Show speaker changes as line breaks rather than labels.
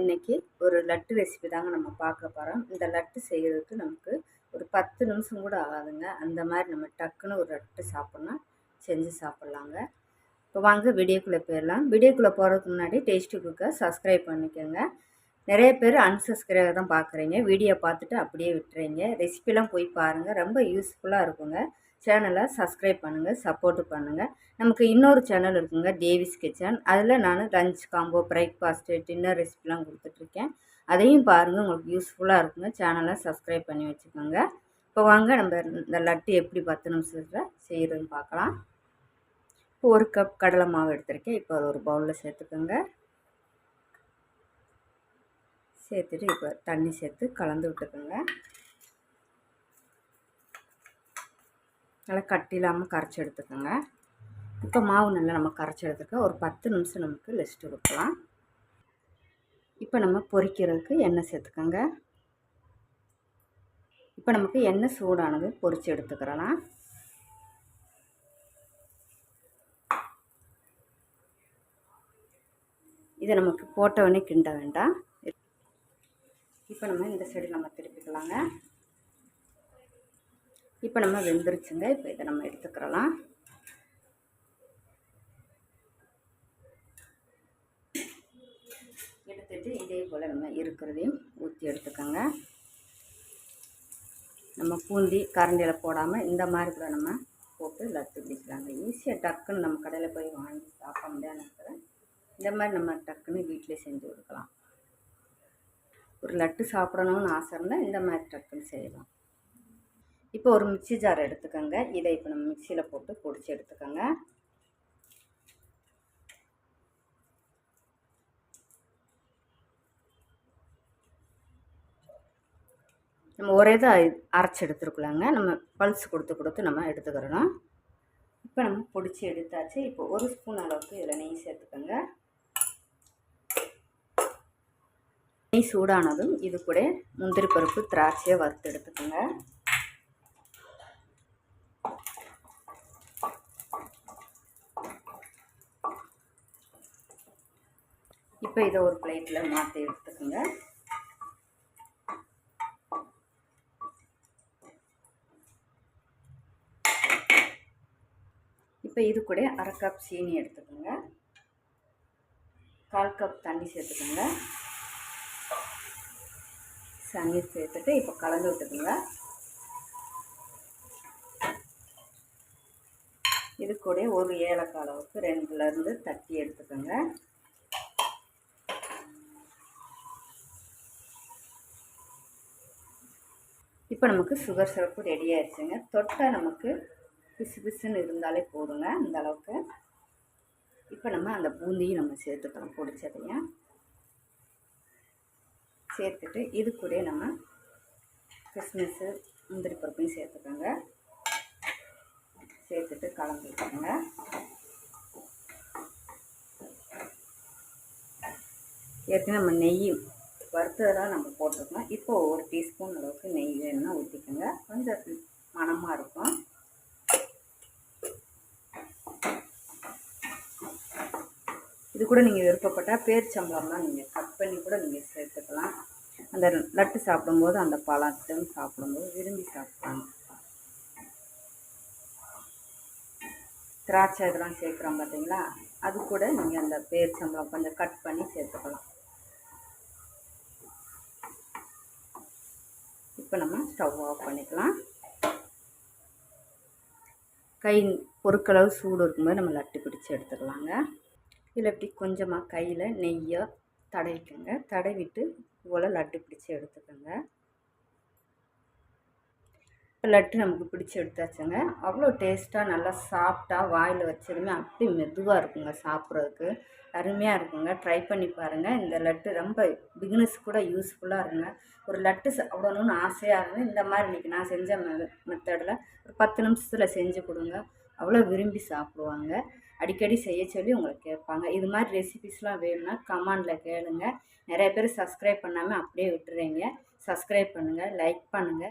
இன்றைக்கி ஒரு லட்டு ரெசிபி தாங்க நம்ம பார்க்க போகிறோம் இந்த லட்டு செய்கிறதுக்கு நமக்கு ஒரு பத்து நிமிஷம் கூட ஆகாதுங்க. அந்த மாதிரி நம்ம டக்குன்னு ஒரு லட்டு சாப்பிட்ணும் செஞ்சு சாப்பிட்லாங்க. இப்போ வாங்க வீடியோக்குள்ளே போயிடலாம். வீடியோக்குள்ளே போகிறதுக்கு முன்னாடி டேஸ்ட்டு குக்கை சப்ஸ்கிரைப் பண்ணிக்கோங்க. நிறைய பேர் அன்சப்ஸ்கிரைப் தான் பார்க்குறீங்க. வீடியோ பார்த்துட்டு அப்படியே விட்டுறீங்க. ரெசிபிலாம் போய் பாருங்கள் ரொம்ப யூஸ்ஃபுல்லாக இருக்குங்க. சேனலை சப்ஸ்கிரைப் பண்ணுங்கள் சப்போர்ட்டு பண்ணுங்கள் நமக்கு இன்னொரு சேனல் இருக்குங்க தேவிஸ் கிச்சன் அதில் நான் லஞ்ச் காம்போ பிரேக்ஃபாஸ்ட்டு டின்னர் ரெசிபிலாம் கொடுத்துட்ருக்கேன். அதையும் பாருங்கள் உங்களுக்கு யூஸ்ஃபுல்லாக இருக்குங்க. சேனலை சப்ஸ்கிரைப் பண்ணி வச்சுக்கோங்க. இப்போ வாங்க நம்ம இந்த லட்டு எப்படி பத்து நிமிஷத்தில் செய்கிறதுன்னு பார்க்கலாம். இப்போ ஒரு கப் கடலை மாவு எடுத்திருக்கேன். இப்போ அது ஒரு பவுலில் சேர்த்துக்கோங்க. சேர்த்துட்டு இப்போ தண்ணி சேர்த்து கலந்து விட்டுக்கோங்க. நல்லா கட்டி இல்லாமல் கரைச்சி எடுத்துக்கோங்க. இப்போ மாவு நல்லா நம்ம கரைச்சி எடுத்துக்க ஒரு பத்து நிமிஷம் நமக்கு லெஸ்ட்டு கொடுக்கலாம். இப்போ நம்ம பொரிக்கிறதுக்கு எண்ணெய் சேர்த்துக்கோங்க. இப்போ நமக்கு எண்ணெய் சூடானது பொரித்து எடுத்துக்கிறலாம். இதை நமக்கு போட்டவொடனே கிண்ட வேண்டாம். இப்போ நம்ம இந்த சைடு நம்ம திருப்பிக்கலாங்க. இப்போ நம்ம வெந்துருச்சுங்க. இப்போ இதை நம்ம எடுத்துக்கிறலாம். எடுத்துட்டு இதே போல் நம்ம இருக்கிறதையும் ஊற்றி எடுத்துக்கோங்க. நம்ம பூந்தி கரண்டியில் போடாமல் இந்த மாதிரி கூட நம்ம போட்டு லட்டு பிடிக்கலாங்க ஈஸியாக டக்குன்னு நம்ம கடையில் போய் வாங்கி சாப்பிட முடியாது இந்த மாதிரி நம்ம டக்குன்னு வீட்டிலே செஞ்சு கொடுக்கலாம். ஒரு லட்டு சாப்பிடணும்னு ஆசை இருந்தால் இந்த மாதிரி டக்குன்னு செய்யலாம். இப்போ ஒரு மிக்சி ஜார் எடுத்துக்கோங்க. இதை இப்போ நம்ம மிக்சியில் போட்டு பொடிச்சு எடுத்துக்கோங்க. நம்ம ஒரே தான் அரைச்சி எடுத்துருக்கலாங்க. நம்ம பல்ஸ் கொடுத்து கொடுத்து நம்ம எடுத்துக்கிறோம் இப்போ நம்ம பொடிச்சு எடுத்தாச்சு. இப்போ ஒரு ஸ்பூன் அளவுக்கு இதில் நெய் சேர்த்துக்கோங்க. நெய் சூடானதும் இது கூட முந்திரி பருப்பு திராட்சையை வறுத்து எடுத்துக்கோங்க. இப்போ இதை ஒரு பிளேட்டில் மாற்றி எடுத்துக்கோங்க. இப்போ இது கூட அரை கப் சீனி எடுத்துக்கோங்க. கால் கப் தண்ணி சேர்த்துக்கோங்க. தண்ணி சேர்த்துட்டு இப்போ கலந்து விட்டுக்கோங்க. இது கூட ஒரு ஏலக்காய் அளவுக்கு ரெண்டுலேருந்து தட்டி எடுத்துக்கோங்க. இப்போ நமக்கு சுகர் சிரப்பு ரெடி ஆயிடுச்சுங்க. தொட்டால் நமக்கு பிசு பிசுன்னு இருந்தாலே போதுங்க அந்தளவுக்கு இப்போ நம்ம அந்த பூந்தியும் நம்ம சேர்த்துக்கலாம் பிடிச்சதையும். சேர்த்துட்டு இது கூட நம்ம கிறிஸ்மஸ்ஸு முந்திரி பருப்பையும் சேர்த்துக்கோங்க. சேர்த்துட்டு கலந்துக்கோங்க ஏற்கனவே நம்ம நெய்யும் வறுத்ததெல்லாம் நம்ம போட்டிருக்கோம். இப்போ ஒரு டீஸ்பூன் அளவுக்கு நெய் வேணும்னா ஊற்றிக்கோங்க கொஞ்சம் மணமாக இருக்கும். இது கூட நீங்கள் விருப்பப்பட்டால் பேரிச்சம்பளம்லாம் நீங்கள் கட் பண்ணி கூட நீங்கள் சேர்த்துக்கலாம். அந்த லட்டு சாப்பிடும்போது அந்த பழத்தையும் சாப்பிடும்போது விரும்பி சாப்பிட்றாங்க திராட்சை இதெல்லாம் சேர்க்குறோம் பார்த்தீங்களா அது கூட நீங்கள் அந்த பேரிச்சம்பளம் கொஞ்சம் கட் பண்ணி சேர்த்துக்கலாம். இப்போ நம்ம ஸ்டவ் ஆஃப் பண்ணிக்கலாம். கை பொருட்களவு சூடு இருக்கும்போது நம்ம லட்டு பிடிச்சி எடுத்துக்கலாங்க. இதில் இப்படி கொஞ்சமாக கையில் நெய்யை தடவிக்கோங்க. தடவிட்டு இவ்வளோ லட்டு பிடிச்சி எடுத்துக்கோங்க. லட்டு நமக்கு பிடிச்சி எடுத்தாச்சுங்க. அவ்வளோ டேஸ்ட்டாக நல்லா சாஃப்டாக வாயில் வச்சதுமே அப்படி மெதுவாக இருக்குங்க சாப்பிட்றதுக்கு. அருமையாக இருக்குங்க. ட்ரை பண்ணி பாருங்கள் இந்த லட்டு ரொம்ப பிகினஸ் கூட யூஸ்ஃபுல்லாக இருங்க ஒரு லட்டு சாப்பிடணும்னு ஆசையாக இருந்து இந்த மாதிரி இன்றைக்கி நான் செஞ்ச மெ மெத்தடில் ஒரு பத்து நிமிஷத்தில் செஞ்சு கொடுங்க. அவ்வளோ விரும்பி சாப்பிடுவாங்க. அடிக்கடி செய்ய சொல்லி உங்களை கேட்பாங்க. இது மாதிரி ரெசிபிஸ்லாம் வேணும்னா கமெண்டில் கேளுங்க. நிறைய பேர் சப்ஸ்கிரைப் பண்ணாமல் அப்படியே விட்டுறீங்க. சப்ஸ்கிரைப் பண்ணுங்கள் லைக் பண்ணுங்கள்